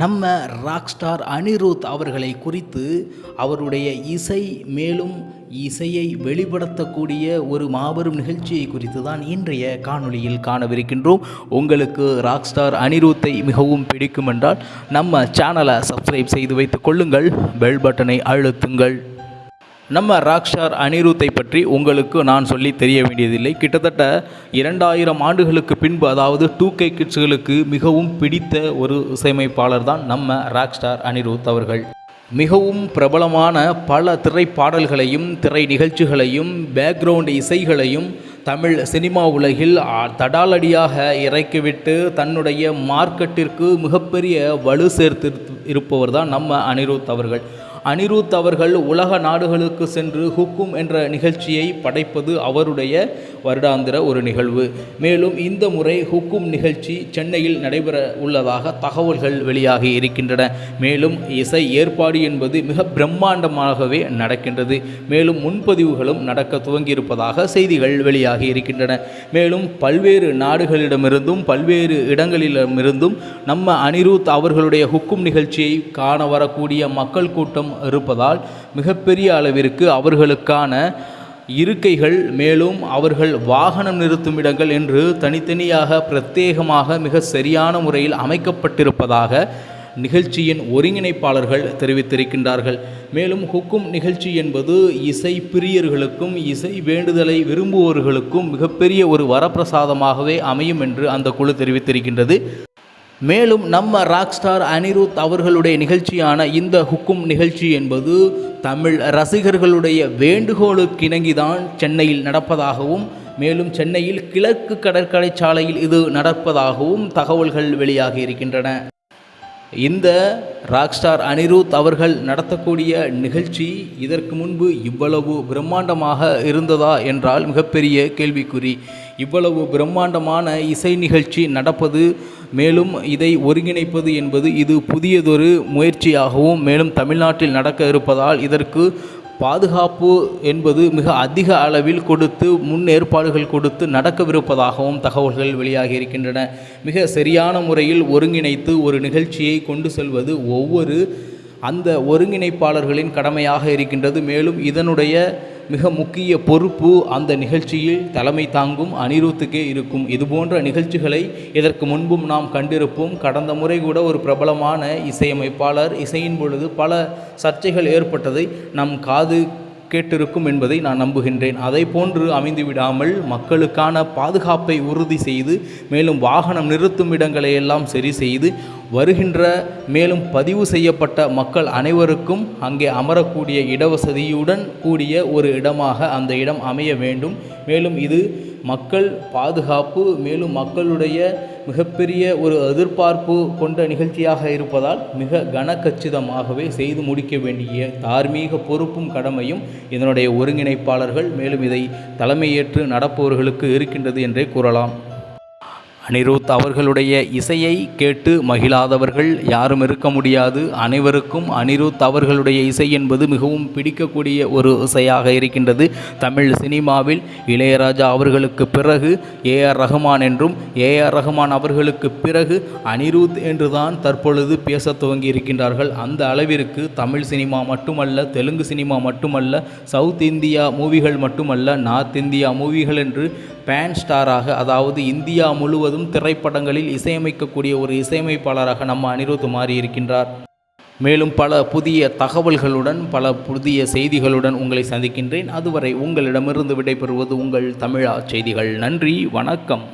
நம்ம rock star Anirudh அவர்களை குறித்து அவருடைய இசை மேலும் இசையை வெளிப்படுத்தக்கூடிய ஒரு மாபெரும் நிகழ்ச்சியை குறித்து தான் இன்றைய காணொளியில் காணவிருக்கின்றோம். உங்களுக்கு ராக் ஸ்டார் அனிருத்தை மிகவும் பிடிக்கும் என்றால் நம்ம சேனலை சப்ஸ்கிரைப் செய்து வைத்துக் கொள்ளுங்கள். பெல் பட்டனை அழுத்துங்கள். நம்ம ராக்ஷார் அனிருத்தை பற்றி உங்களுக்கு நான் சொல்லி தெரிய வேண்டியதில்லை. கிட்டத்தட்ட இரண்டாயிரம் ஆண்டுகளுக்கு பின்பு அதாவது டூ கே கிட்ஸ்களுக்கு மிகவும் பிடித்த ஒரு இசையமைப்பாளர் தான் நம்ம ராக்ஸ்டார் அனிருத் அவர்கள். மிகவும் பிரபலமான பல திரைப்பாடல்களையும் திரை நிகழ்ச்சிகளையும் பேக்ரவுண்ட் இசைகளையும் தமிழ் சினிமா உலகில் தடாலடியாக இறக்கிவிட்டு தன்னுடைய மார்க்கெட்டிற்கு மிகப்பெரிய வலு சேர்த்து இருப்பவர் தான் நம்ம அனிருத் அவர்கள். அனிருத் அவர்கள் உலக நாடுகளுக்கு சென்று ஹுக்கும் என்ற நிகழ்ச்சியை படைப்பது அவருடைய வருடாந்திர ஒரு நிகழ்வு. மேலும் இந்த முறை ஹுக்கும் நிகழ்ச்சி சென்னையில் நடைபெற உள்ளதாக தகவல்கள் வெளியாகி இருக்கின்றன. மேலும் இசை ஏற்பாடு என்பது மிக பிரம்மாண்டமாகவே நடக்கின்றது. மேலும் முன்பதிவுகளும் நடக்க துவங்கியிருப்பதாக செய்திகள் வெளியாகி இருக்கின்றன. மேலும் பல்வேறு நாடுகளிடமிருந்தும் பல்வேறு இடங்களிடமிருந்தும் நம்ம அனிருத் அவர்களுடைய ஹுக்கும் நிகழ்ச்சியை காண வரக்கூடிய மக்கள் கூட்டம் இருப்பதால் மிகப்பெரிய அளவிற்கு அவர்களுக்கான இருக்கைகள் மேலும் அவர்கள் வாகனம் நிறுத்தும் இடங்கள் என்று தனித்தனியாக பிரத்யேகமாக மிக சரியான முறையில் அமைக்கப்பட்டிருப்பதாக நிகழ்ச்சியின் ஒருங்கிணைப்பாளர்கள் தெரிவித்திருக்கின்றார்கள். மேலும் ஹுக்கும் நிகழ்ச்சி என்பது இசை பிரியர்களுக்கும் இசை வேண்டுதலை விரும்புவோர்களுக்கும் மிகப்பெரிய ஒரு வரப்பிரசாதமாகவே அமையும் என்று அந்த குழு தெரிவித்திருக்கின்றது. மேலும் நம்ம ராக் ஸ்டார் அனிருத் அவர்களுடைய நிகழ்ச்சியான இந்த ஹுக்கும் நிகழ்ச்சி என்பது தமிழ் ரசிகர்களுடைய வேண்டுகோளுக்கு இணங்கிதான் சென்னையில் நடப்பதாகவும் மேலும் சென்னையில் கிழக்கு கடற்கரை சாலையில் இது நடப்பதாகவும் தகவல்கள் வெளியாகி இருக்கின்றன. இந்த ராக் ஸ்டார் அனிருத் அவர்கள் நடத்தக்கூடிய நிகழ்ச்சி இதற்கு முன்பு இவ்வளவு பிரம்மாண்டமாக இருந்ததா என்றால் மிகப்பெரிய கேள்விக்குறி. இவ்வளவு பிரம்மாண்டமான இசை நிகழ்ச்சி நடப்பது மேலும் இதை ஒருங்கிணைப்பது என்பது இது புதியதொரு முயற்சியாகவும் மேலும் தமிழ்நாட்டில் நடக்க இருப்பதால் இதற்கு பாதுகாப்பு என்பது மிக அதிக அளவில் கொடுத்து முன் ஏற்பாடுகள் கொடுத்து நடக்கவிருப்பதாகவும் தகவல்கள் வெளியாகி இருக்கின்றன. மிக சரியான முறையில் ஒருங்கிணைத்து ஒரு நிகழ்ச்சியை கொண்டு செல்வது ஒவ்வொரு அந்த ஒருங்கிணைப்பாளர்களின் கடமையாக இருக்கின்றது. மேலும் இதனுடைய மிக முக்கிய பொறுப்பு அந்த நிகழ்ச்சியில் தலைமை தாங்கும் அனிருத்துக்கே இருக்கும். இதுபோன்ற நிகழ்ச்சிகளை இதற்கு முன்பும் நாம் கண்டிருப்போம். கடந்த முறை கூட ஒரு பிரபலமான இசையமைப்பாளர் இசையின் பொழுது பல சர்ச்சைகள் ஏற்பட்டதை நம் காது கேட்டிருக்கும் என்பதை நான் நம்புகின்றேன். அதை போன்று அமைந்து விடாமல் மக்களுக்கான பாதுகாப்பை உறுதி செய்து மேலும் வாகனம் நிறுத்தும் இடங்களை எல்லாம் சரி செய்து வருகின்ற மேலும் பதிவு செய்யப்பட்ட மக்கள் அனைவருக்கும் அங்கே அமரக்கூடிய இடவசதியுடன் கூடிய ஒரு இடமாக அந்த இடம் அமைய வேண்டும். மேலும் இது மக்கள் பாதுகாப்பு மேலும் மக்களுடைய மிகப்பெரிய ஒரு எதிர்பார்ப்பு கொண்ட நிகழ்ச்சியாக இருப்பதால் மிக கனக்கச்சிதமாகவே செய்து முடிக்க வேண்டிய தார்மீக பொறுப்பும் கடமையும் இதனுடைய ஒருங்கிணைப்பாளர்கள் மேலும் இதை தலைமையேற்று நடப்பவர்களுக்கு இருக்கின்றது என்றே கூறலாம். அனிருத் அவர்களுடைய இசையை கேட்டு மகிழாதவர்கள் யாரும் இருக்க முடியாது. அனைவருக்கும் அனிருத் அவர்களுடைய இசை என்பது மிகவும் பிடிக்கக்கூடிய ஒரு இசையாக இருக்கின்றது. தமிழ் சினிமாவில் இளையராஜா அவர்களுக்கு பிறகு ஏ ஆர் ரஹ்மான் என்றும் ஏ ஆர் ரஹ்மான் அவர்களுக்கு பிறகு அனிருத் என்றுதான் தற்பொழுது பேச துவங்கி இருக்கின்றார்கள். அந்த அளவிற்கு தமிழ் சினிமா மட்டுமல்ல தெலுங்கு சினிமா மட்டுமல்ல சவுத் இந்தியா மூவிகள் மட்டுமல்ல நார்த் இந்தியா மூவிகள் என்று பேன் ஸ்டாராக அதாவது இந்தியா முழுவதும் முழுவதும் திரைப்படங்களில் இசையமைக்கக்கூடிய ஒரு இசையமைப்பாளராக நம்ம அனிருத் மாறி இருக்கின்றார் மேலும் பல புதிய தகவல்களுடன் பல புதிய செய்திகளுடன் உங்களை சந்திக்கின்றேன். அதுவரை உங்களிடமிருந்து விடைபெறுவது உங்கள் தமிழா செய்திகள். நன்றி வணக்கம்.